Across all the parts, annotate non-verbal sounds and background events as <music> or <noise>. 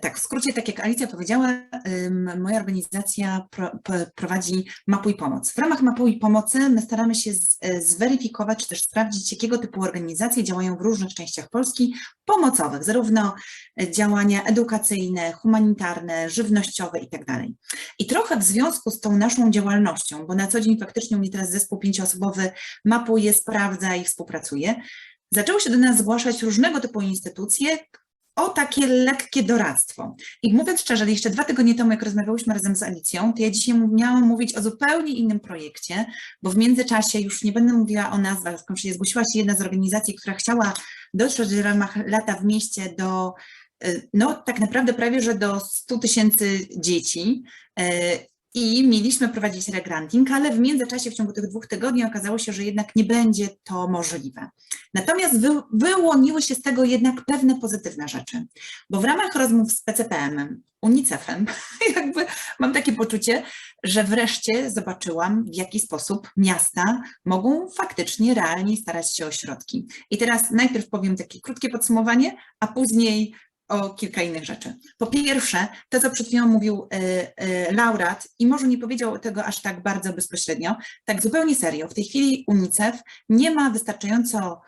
tak, w skrócie, tak jak Alicja powiedziała, moja organizacja pro, prowadzi Mapuj Pomoc. W ramach Mapuj Pomocy my staramy się e, zweryfikować, czy też sprawdzić, jakiego typu organizacje działają w różnych częściach Polski pomocowych, zarówno e, działania edukacyjne, humanitarne, żywnościowe itd. I trochę w związku z tą naszą działalnością, bo na co dzień faktycznie u mnie teraz zespół pięcioosobowy mapuje, sprawdza i współpracuje, zaczęły się do nas zgłaszać różnego typu instytucje o takie lekkie doradztwo. I mówiąc szczerze, jeszcze dwa tygodnie temu, jak rozmawiałyśmy razem z Alicją, to ja dzisiaj miałam mówić o zupełnie innym projekcie, bo w międzyczasie już nie będę mówiła o nazwach, skąd zgłosiła się jedna z organizacji, która chciała dotrzeć w ramach lata w mieście do, y, no tak naprawdę prawie, że do 100 tysięcy dzieci. I mieliśmy prowadzić regranting, ale w międzyczasie w ciągu tych dwóch tygodni okazało się, że jednak nie będzie to możliwe. Natomiast wy, wyłoniły się z tego jednak pewne pozytywne rzeczy, bo w ramach rozmów z PCPM-em, UNICEF-em, <laughs> jakby mam takie poczucie, że wreszcie zobaczyłam, w jaki sposób miasta mogą faktycznie realnie starać się o środki. I teraz najpierw powiem takie krótkie podsumowanie, a później o kilka innych rzeczy. Po pierwsze, to co przed chwilą mówił e, e, laureat i może nie powiedział tego aż tak bardzo bezpośrednio, tak zupełnie serio, w tej chwili UNICEF nie ma wystarczająco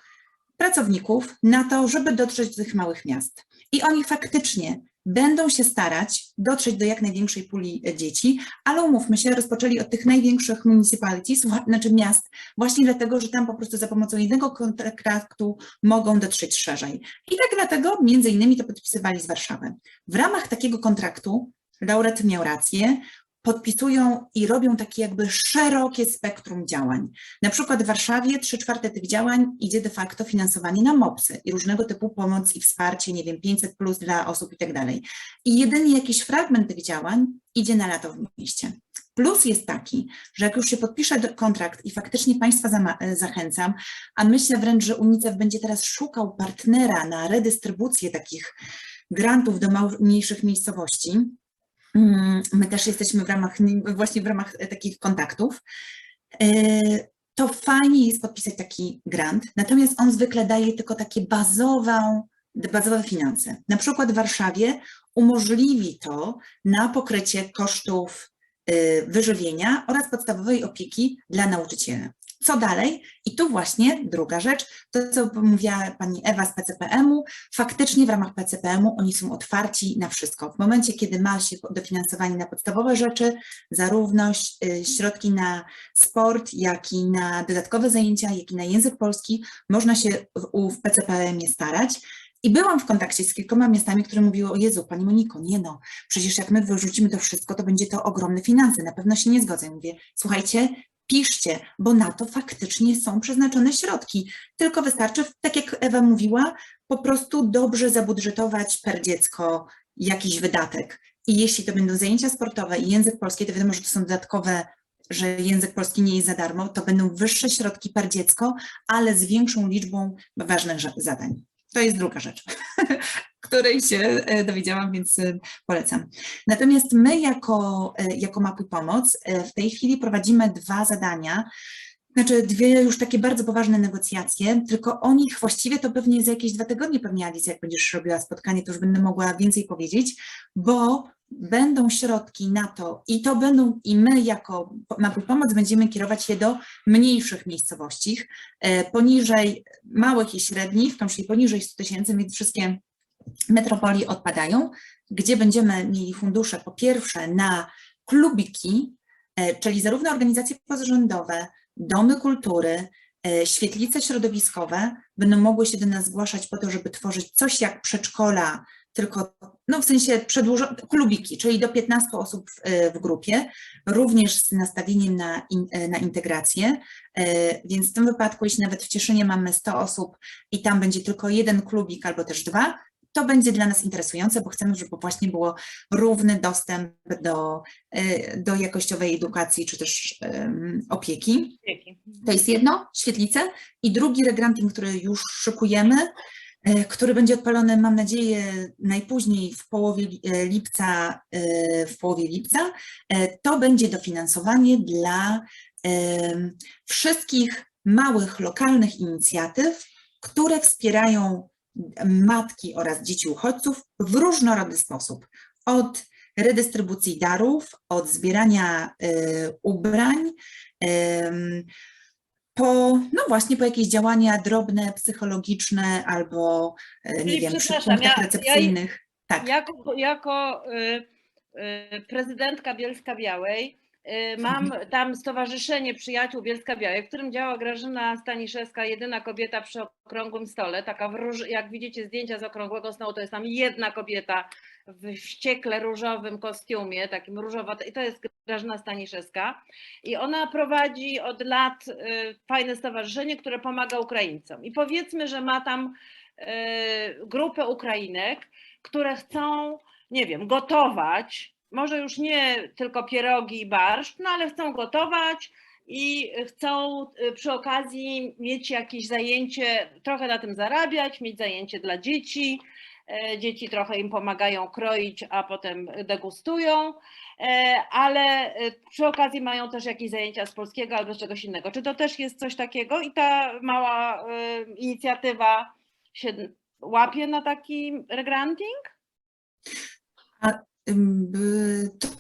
pracowników na to, żeby dotrzeć do tych małych miast. I oni faktycznie będą się starać dotrzeć do jak największej puli e, dzieci, ale umówmy się, rozpoczęli od tych największych municipalities, znaczy miast, właśnie dlatego, że tam po prostu za pomocą jednego kontraktu mogą dotrzeć szerzej. I tak dlatego między innymi to podpisywali z Warszawy. W ramach takiego kontraktu laureat miał rację, podpisują i robią takie jakby szerokie spektrum działań. Na przykład w Warszawie trzy czwarte tych działań idzie de facto finansowanie na MOPSy i różnego typu pomoc i wsparcie, nie wiem, 500 plus dla osób i tak dalej. I jedynie jakiś fragment tych działań idzie na lato w mieście. Plus jest taki, że jak już się podpisze kontrakt i faktycznie Państwa e, zachęcam, a myślę wręcz, że UNICEF będzie teraz szukał partnera na redystrybucję takich grantów do mniejszych miejscowości, My też jesteśmy w ramach, właśnie w ramach e, takich kontaktów. E, To fajnie jest podpisać taki grant, natomiast on zwykle daje tylko takie bazową, bazowe finanse. Na przykład w Warszawie umożliwi to na pokrycie kosztów e, wyżywienia oraz podstawowej opieki dla nauczyciela. Co dalej? I tu właśnie druga rzecz, to co mówiła pani Ewa z PCPM-u, faktycznie w ramach PCPM-u oni są otwarci na wszystko. W momencie, kiedy ma się dofinansowanie na podstawowe rzeczy, zarówno y, środki na sport, jak i na dodatkowe zajęcia, jak i na język polski, można się w PCPM-ie starać. I byłam w kontakcie z kilkoma miastami, które mówiły, o Jezu, Pani Moniko, nie no, przecież jak my wyrzucimy to wszystko, to będzie to ogromne finanse, na pewno się nie zgodzę. Mówię, słuchajcie, piszcie, bo na to faktycznie są przeznaczone środki. Tylko wystarczy, tak jak Ewa mówiła, po prostu dobrze zabudżetować per dziecko jakiś wydatek. I jeśli to będą zajęcia sportowe i język polski, to wiadomo, że to są dodatkowe, że język polski nie jest za darmo, to będą wyższe środki per dziecko, ale z większą liczbą ważnych zadań. To jest druga rzecz, <laughs> której się e, dowiedziałam, więc e, polecam. Natomiast my jako, e, jako Mapuj Pomoc w tej chwili prowadzimy dwa zadania, znaczy dwie już takie bardzo poważne negocjacje, tylko o nich właściwie to pewnie za jakieś dwa tygodnie pewnie Alicja, jak będziesz robiła spotkanie, to już będę mogła więcej powiedzieć, bo będą środki na to i to będą i my jako Mapuj Pomoc będziemy kierować je do mniejszych miejscowości, e, poniżej małych i średnich, czyli poniżej 100 tysięcy, więc wszystkie metropolii odpadają, gdzie będziemy mieli fundusze po pierwsze na klubiki, e, czyli zarówno organizacje pozarządowe, domy kultury, e, świetlice środowiskowe będą mogły się do nas zgłaszać po to, żeby tworzyć coś jak przedszkola, tylko no w sensie przedłużone, klubiki, czyli do 15 osób w, e, w grupie, również z nastawieniem na, in, e, na integrację, więc w tym wypadku, jeśli nawet w Cieszynie mamy 100 osób i tam będzie tylko jeden klubik albo też dwa, to będzie dla nas interesujące, bo chcemy, żeby właśnie było równy dostęp do, e, do jakościowej edukacji czy też opieki. To jest jedno, świetlice. I drugi regranting, który już szykujemy, e, który będzie odpalony, mam nadzieję, najpóźniej w połowie e, lipca, w połowie lipca, to będzie dofinansowanie dla wszystkich małych, lokalnych inicjatyw, które wspierają matki oraz dzieci uchodźców w różnorodny sposób. Od redystrybucji darów, od zbierania y, ubrań, ym, po, no właśnie, po jakieś działania drobne, psychologiczne albo, y, nie wiem, przy punktach ja- ja- recepcyjnych. Tak. Jako, jako y, y, prezydentka Bielska Białej y, mam tam Stowarzyszenie Przyjaciół Bielska Białej, w którym działa Grażyna Staniszewska, jedyna kobieta przy okrągłym stole. Taka, róż, jak widzicie zdjęcia z okrągłego stołu, to jest tam jedna kobieta w wściekle różowym kostiumie, takim różowo, i to jest Grażyna Staniszewska. I ona prowadzi od lat y, fajne stowarzyszenie, które pomaga Ukraińcom. I powiedzmy, że ma tam y, grupę Ukrainek, które chcą, nie wiem, gotować, może już nie tylko pierogi i barszcz, no ale chcą gotować i chcą y, przy okazji mieć jakieś zajęcie, trochę na tym zarabiać, mieć zajęcie dla dzieci. E, Dzieci trochę im pomagają kroić, a potem degustują, e, ale e, przy okazji mają też jakieś zajęcia z polskiego albo z czegoś innego. Czy to też jest coś takiego i ta mała e, inicjatywa się łapie na taki regranting?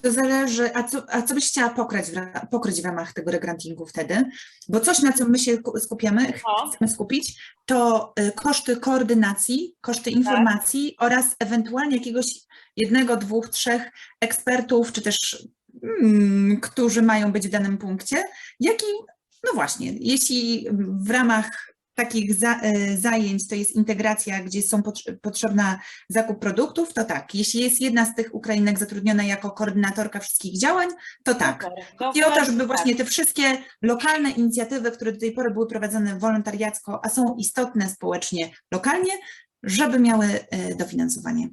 To zależy, a co, a co byś chciała pokryć w, pokryć w ramach tego regrantingu wtedy? Bo coś, na czym my się ku- skupiamy, No. chcemy skupić, to y, koszty koordynacji, koszty informacji oraz ewentualnie jakiegoś jednego, dwóch, trzech ekspertów, czy też mm, którzy mają być w danym punkcie, jak i, no właśnie, jeśli w ramach takich za, y, zajęć to jest integracja, gdzie są potrze- potrzebna zakup produktów, to tak. Jeśli jest jedna z tych Ukrainek zatrudniona jako koordynatorka wszystkich działań, to tak. I o to, żeby tak. właśnie te wszystkie lokalne inicjatywy, które do tej pory były prowadzone wolontariacko, a są istotne społecznie lokalnie, żeby miały e, dofinansowanie.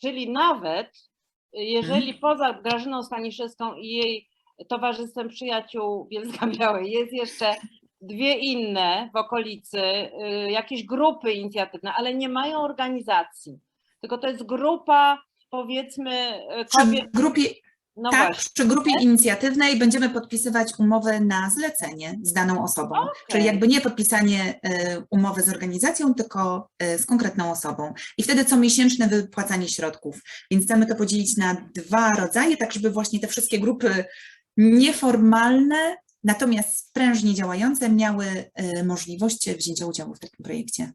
Czyli nawet y, jeżeli Mhm. poza Grażyną Staniszewską i jej Towarzystwem Przyjaciół Bielska Białej jest jeszcze dwie inne w okolicy, y, jakieś grupy inicjatywne, ale nie mają organizacji, tylko to jest grupa powiedzmy y, Przy kobiet, grupie, no tak, właśnie, przy grupie inicjatywnej będziemy podpisywać umowę na zlecenie z daną osobą. Czyli Okej. jakby nie podpisanie e, umowy z organizacją, tylko z konkretną osobą. I wtedy co miesięczne wypłacanie środków. Więc chcemy to podzielić na dwa rodzaje, tak żeby właśnie te wszystkie grupy nieformalne, natomiast sprężnie działające miały e, możliwość wzięcia udziału w takim projekcie.